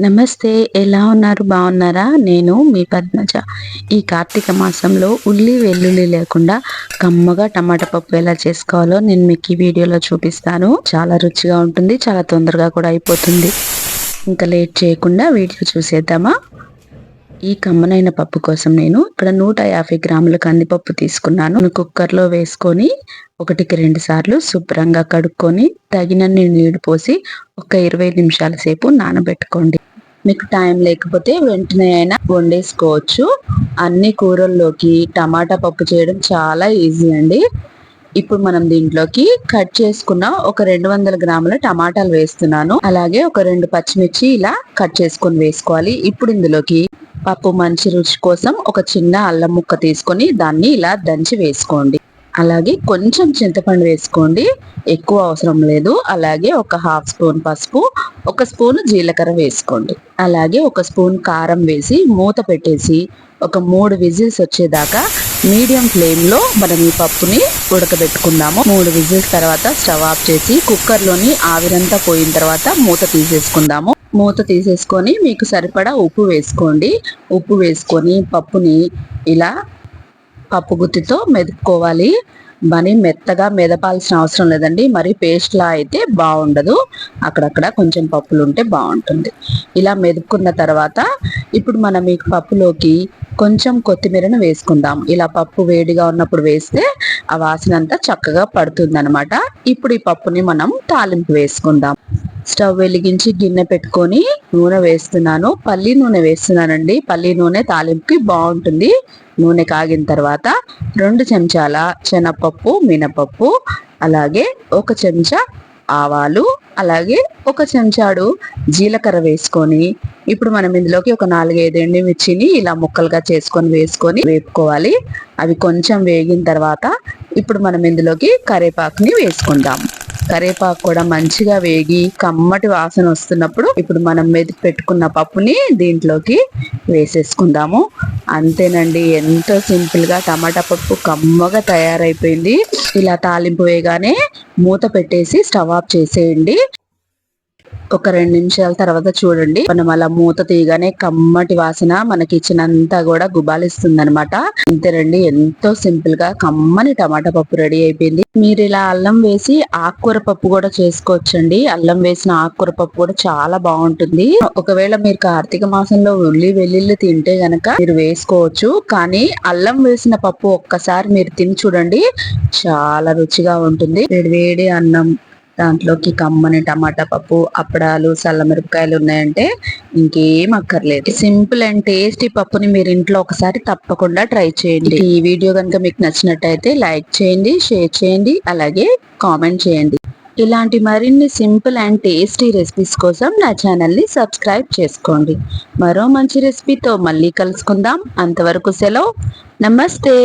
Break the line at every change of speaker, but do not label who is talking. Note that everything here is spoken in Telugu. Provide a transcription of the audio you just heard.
నమస్తే ఎలా ఉన్నారు? బాగున్నారా? నేను మీ పద్మజ. ఈ కార్తీక మాసంలో ఉల్లి వెల్లుల్లి లేకుండా కమ్మగా టమాటా పప్పు ఎలా చేసుకోవాలో నేను మీకు ఈ వీడియోలో చూపిస్తాను. చాలా రుచిగా ఉంటుంది చాలా తొందరగా కూడా అయిపోతుంది. ఇంకా లేట్ చేయకుండా వీడియో చూసేద్దామా? ఈ కమ్మనైన పప్పు కోసం నేను ఇక్కడ నూట యాభై గ్రాముల కందిపప్పు తీసుకున్నాను. కుక్కర్లో వేసుకొని ఒకటికి రెండు సార్లు శుభ్రంగా కడుక్కొని తగినన్ని నీళ్ళు పోసి ఒక ఇరవై నిమిషాల సేపు నానబెట్టుకోండి. మీకు టైం లేకపోతే వెంటనే అయినా వండేసుకోవచ్చు. అన్ని కూరల్లోకి టమాటా పప్పు చేయడం చాలా ఈజీ అండి. ఇప్పుడు మనం దీంట్లోకి కట్ చేసుకున్న ఒక రెండు వందల గ్రాముల టమాటాలు వేస్తున్నాను. అలాగే ఒక రెండు పచ్చిమిర్చి ఇలా కట్ చేసుకొని వేసుకోవాలి. ఇప్పుడు ఇందులోకి పప్పు మంచి రుచి కోసం ఒక చిన్న అల్లం ముక్క తీసుకొని దాన్ని ఇలా దంచి వేసుకోండి. అలాగే కొంచెం చింతపండు వేసుకోండి. ఎక్కువ అవసరం లేదు. అలాగే ఒక హాఫ్ స్పూన్ పసుపు ఒక స్పూన్ జీలకర్ర వేసుకోండి. అలాగే ఒక స్పూన్ కారం వేసి మూత పెట్టేసి ఒక మూడు విజిల్స్ వచ్చేదాకా మీడియం ఫ్లేమ్లో మనం ఈ పప్పుని ఉడకబెట్టుకుందాము. మూడు విజిల్స్ తర్వాత స్టవ్ ఆఫ్ చేసి కుక్కర్లోని ఆవిరంతా పోయిన తర్వాత మూత తీసేసుకుందాము. మూత తీసేసుకొని మీకు సరిపడా ఉప్పు వేసుకోండి. ఉప్పు వేసుకొని పప్పుని ఇలా పప్పు గుత్తితో మెదుపుకోవాలి. మనీ మెత్తగా మెదపాల్సిన అవసరం లేదండి. మరి పేస్ట్లా అయితే బాగుండదు. అక్కడక్కడ కొంచెం పప్పులు ఉంటే బాగుంటుంది. ఇలా మెదుపుకున్న తర్వాత ఇప్పుడు మనం ఈ పప్పులోకి కొంచెం కొత్తిమీరను వేసుకుందాం. ఇలా పప్పు వేడిగా ఉన్నప్పుడు వేస్తే ఆ వాసన అంతా చక్కగా పడుతుంది అనమాట ఇప్పుడు ఈ పప్పుని మనం తాలింపు వేసుకుందాం. స్టవ్ వెలిగించి గిన్నె పెట్టుకొని నూనె వేస్తున్నాను. పల్లి నూనె వేస్తున్నానండి. పల్లి నూనె తాలింపుకి బాగుంటుంది. నూనె కాగిన తర్వాత రెండు చెంచాల శనగపప్పు మినపప్పు అలాగే ఒక చెంచా ఆవాలు అలాగే ఒక చెంచాడు జీలకర్ర వేసుకొని ఇప్పుడు మనం ఇందులోకి ఒక నాలుగైదు ఎండుమిర్చిని ఇలా ముక్కలుగా చేసుకొని వేసుకొని వేపుకోవాలి. అవి కొంచెం వేగిన తర్వాత ఇప్పుడు మనం ఇందులోకి కరేపాకుని వేసుకుందాం. కరేపాకు కూడా మంచిగా వేగి కమ్మటి వాసన వస్తున్నప్పుడు ఇప్పుడు మనం మెదిపి పెట్టుకున్న పప్పుని దీంట్లోకి వేసేసుకుందాము. అంతేనండి ఎంతో సింపుల్గా టమాటా పప్పు కమ్మగా తయారైపోయింది. ఇలా తాలింపు వేయగానే మూత పెట్టేసి స్టవ్ ఆఫ్ చేసేయండి. ఒక రెండు నిమిషాల తర్వాత చూడండి. మనం అలా మూత తీయగానే కమ్మటి వాసన మన కిచెన్ అంతా కూడా గుబాలిస్తుంది అనమాట అంతేనండి ఎంతో సింపుల్గా కమ్మని టమాటా పప్పు రెడీ అయిపోయింది. మీరు ఇలా అల్లం వేసి ఆకుకూర పప్పు కూడా చేసుకోవచ్చండి. అల్లం వేసిన ఆకుకూర పప్పు కూడా చాలా బాగుంటుంది. ఒకవేళ మీరు కార్తీక మాసంలో ఉల్లి వెల్లుల్లి తింటే గనక మీరు వేసుకోవచ్చు. కానీ అల్లం వేసిన పప్పు ఒక్కసారి మీరు తిని చూడండి. చాలా రుచిగా ఉంటుంది. వేడి వేడి అన్నం. దాంట్లోకి కమ్మని టమాటా పప్పు అప్పడాలు సల్లమిరపకాయలు ఉన్నాయంటే ఇంకేం అక్కర్లేదు. సింపుల్ అండ్ టేస్టీ పప్పుని మీరు ఇంట్లో ఒకసారి తప్పకుండా ట్రై చేయండి. ఈ వీడియో కనుక మీకు నచ్చినట్టయితే లైక్ చేయండి షేర్ చేయండి అలాగే కామెంట్ చేయండి. ఇలాంటి మరిన్ని సింపుల్ అండ్ టేస్టీ రెసిపీస్ కోసం నా ఛానల్ని సబ్స్క్రైబ్ చేసుకోండి. మరో మంచి రెసిపీతో మళ్ళీ కలుసుకుందాం. అంతవరకు సెలవు. నమస్తే.